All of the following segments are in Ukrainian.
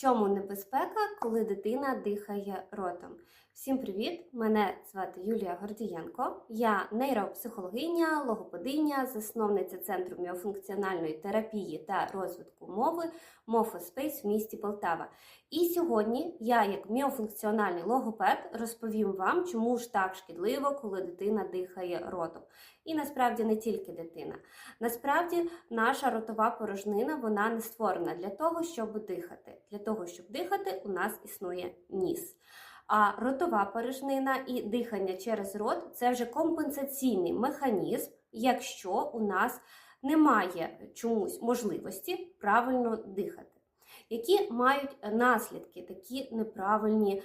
чому небезпека, коли дитина дихає ротом? Всім привіт! Мене звати Юлія Гордієнко. Я нейропсихологиня, логопединя, засновниця Центру міофункціональної терапії та розвитку мови Мофоспейс в місті Полтава. І сьогодні я, як міофункціональний логопед, розповім вам, чому ж так шкідливо, коли дитина дихає ротом. І насправді не тільки дитина. Насправді, наша ротова порожнина вона не створена для того, щоб дихати. Для того, щоб дихати, у нас існує ніс. А ротова порожнина і дихання через рот це вже компенсаційний механізм, якщо у нас немає чомусь можливості правильно дихати. Які мають наслідки такі неправильні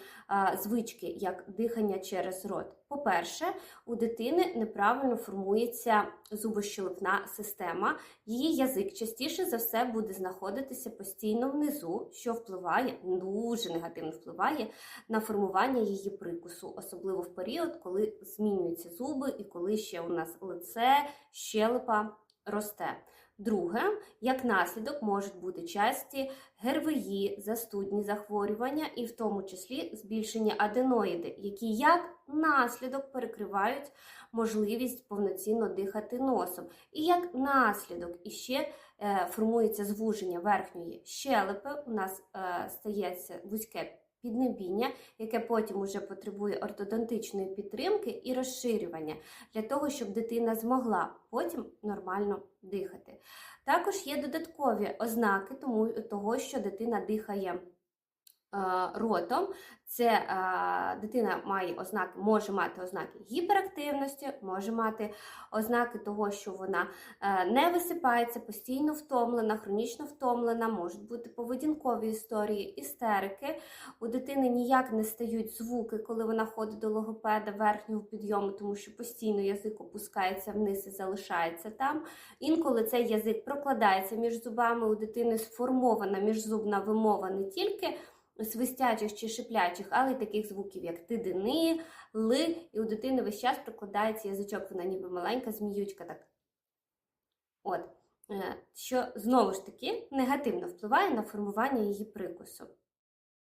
звички, як дихання через рот? По-перше, у дитини неправильно формується зубощелепна система, її язик частіше за все буде знаходитися постійно внизу, що впливає, дуже негативно впливає на формування її прикусу, особливо в період, коли змінюються зуби і коли ще у нас лице, щелепа росте. Друге, як наслідок можуть бути часті ГРВІ, застудні захворювання, і в тому числі збільшення аденоїди, які як наслідок перекривають можливість повноцінно дихати носом. І як наслідок іще е, формується звуження верхньої щелепи, у нас е, стається вузьке піднебіння, яке потім уже потребує ортодонтичної підтримки і розширювання для того, щоб дитина змогла потім нормально дихати. Також є додаткові ознаки тому, того, що дитина дихає ротом. Це е, дитина має ознаки, може мати ознаки гіперактивності, може мати ознаки того, що вона е, не висипається, постійно втомлена, хронічно втомлена, можуть бути поведінкові історії, істерики. У дитини ніяк не стають звуки, коли вона ходить до логопеда верхнього підйому, тому що постійно язик опускається вниз і залишається там. Інколи цей язик прокладається між зубами, у дитини сформована міжзубна вимова не тільки свистячих чи шиплячих, але й таких звуків, як тидини, ли, і у дитини весь час прикладається язичок, вона ніби маленька зміючка. так. От. Що знову ж таки негативно впливає на формування її прикусу.